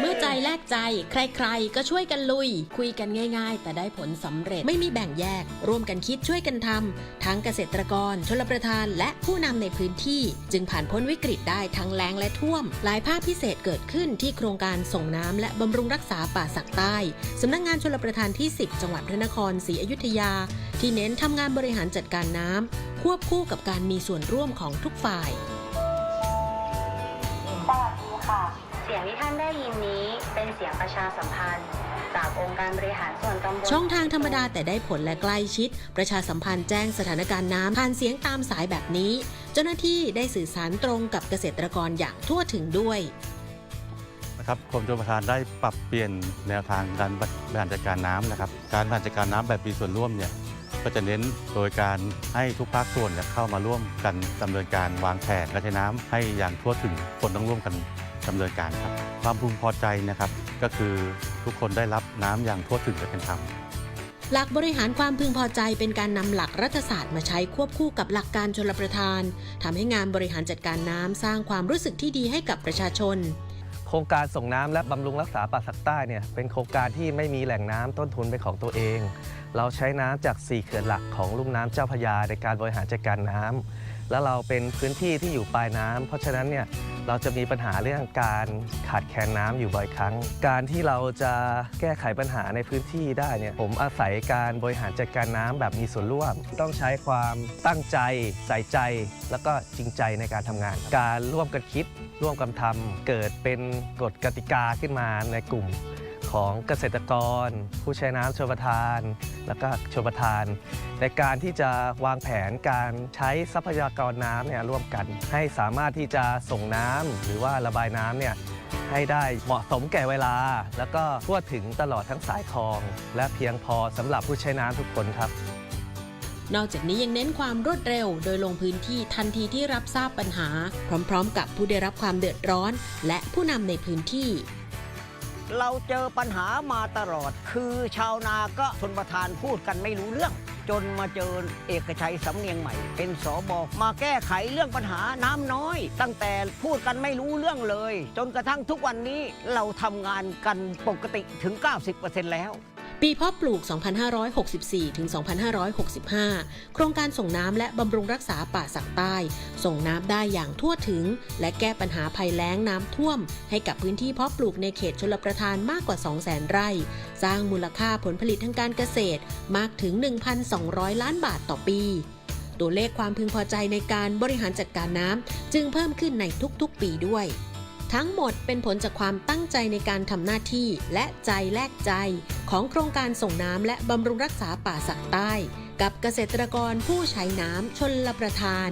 เมื่อใจแลกใจ ใครๆ ก็ช่วยกันลุย คุยกันง่าย ๆ แต่ได้ผลสำเร็จไม่มีแบ่งแยก ร่วมกันคิดช่วยกันทำทั้งเกษตรกร ชลประทาน และผู้นำในพื้นที่ จึงผ่านพ้นวิกฤตได้ทั้งแล้งและท่วม หลายภาพพิเศษเกิดขึ้นที่โครงการส่งน้ำและบำรุงรักษาป่าสักใต้สำนักงงานชลประทานที่ 10 จังหวัดพระนครศรีอยุธยา ที่เน้นทำงานบริหารจัดการน้ำควบคู่กับการมีส่วนร่วมของทุกฝ่าย สียงที่ท่านได้ยินนี้เป็นเสียงประชาสัมพันธ์ จากองค์การบริหารส่วนตำบลช่องทางธรรมดาแต่ได้ผลและใกล้ชิด ประชาสัมพันธ์แจ้งสถานการณ์น้ำผ่านเสียงตามสายแบบนี้ เจ้าหน้าที่ได้สื่อสารตรงกับเกษตรกรอย่างทั่วถึงด้วยนะครับกรมชลประทานได้ปรับเปลี่ยนแนวทางการบริหารจัดการน้ำนะครับ การบริหารจัดการน้ำแบบมีส่วนร่วมเนี่ยก็จะเน้นโดยการให้ทุกภาคส่วนเนี่ยเข้ามาร่วมกันดำเนินการวางแผนการใช้น้ำให้อย่างทั่วถึงคนต้องร่วมกัน ดำเนินการครับ ความพึงพอใจนะครับ ก็คือทุกคนได้รับน้ำอย่างทั่วถึงและเป็นธรรม หลักบริหารความพึงพอใจเป็นการนำหลักรัฐศาสตร์มาใช้ควบคู่กับหลักการชลประทานทำให้งานบริหารจัดการน้ำสร้างความรู้สึกที่ดีให้กับประชาชน โครงการส่งน้ำและบำรุงรักษาป่าสักใต้เนี่ยเป็นโครงการที่ไม่มีแหล่งน้ำต้นทุนเป็นของตัวเอง เราใช้น้ำจาก 4 เขื่อนหลักของลุ่มน้ำเจ้าพระยาในการบริหารจัดการน้ำและเราเป็นพื้นที่ที่อยู่ปลายน้ำเพราะฉะนั้นเนี่ย เราจะมีปัญหาเรื่องการขาดแคลนน้ำอยู่บ่อยครั้ง การที่เราจะแก้ไขปัญหาในพื้นที่ได้เนี่ยผมอาศัยการบริหารจัดการน้ำแบบมีส่วนร่วม ต้องใช้ความตั้งใจใส่ใจ แล้วก็จริงใจในการทำงาน การร่วมกันคิด ร่วมกันทำเกิดเป็นกฎกติกาขึ้นมาในกลุ่ม ของเกษตรกร ผู้ใช้น้ำชลประทาน แล้วก็ชลประทาน ในการที่จะวางแผนการใช้ทรัพยากรน้ำเนี่ยร่วมกัน ให้สามารถที่จะส่งน้ำหรือว่าระบายน้ำเนี่ยให้ได้เหมาะสมแก่เวลา แล้วก็ทั่วถึงตลอดทั้งสายคลอง และเพียงพอสำหรับผู้ใช้น้ำทุกคนครับ นอกจากนี้ยังเน้นความรวดเร็วโดยลงพื้นที่ทันทีที่รับทราบปัญหา พร้อม ๆ กับผู้ได้รับความเดือดร้อน และผู้นำในพื้นที่ เราเจอปัญหามาตลอด คือชาวนาก็ชนประธานพูดกันไม่รู้เรื่อง จนมาเจอเอกชัยสำเนียงใหม่ เป็นสอบอมาแก้ไขเรื่องปัญหาน้ำน้อย ตั้งแต่พูดกันไม่รู้เรื่องเลย จนกระทั่งทุกวันนี้เราทำงานกันปกติถึง 90%แล้ว ปีเพาะปลูก 2564 ถึง 2565 โครงการส่งน้ำและบำรุงรักษาป่าสักใต้ ส่งน้ำได้อย่างทั่วถึง และแก้ปัญหาภัยแล้งน้ำท่วม ให้กับพื้นที่เพาะปลูกในเขตชลประทานมากกว่า 200,000 ไร่ สร้างมูลค่าผลผลิตทางการเกษตรมากถึง 1,200 ล้านบาทต่อปี ตัวเลขความพึงพอใจในการบริหารจัดการน้ำจึงเพิ่มขึ้นในทุกๆปีด้วย ทั้งหมดเป็นผลจากความตั้งใจในการทำหน้าที่และใจแลกใจ ของโครงการส่งน้ำและบำรุงรักษาป่าสักใต้ กับเกษตรกรผู้ใช้น้ำชนละประทาน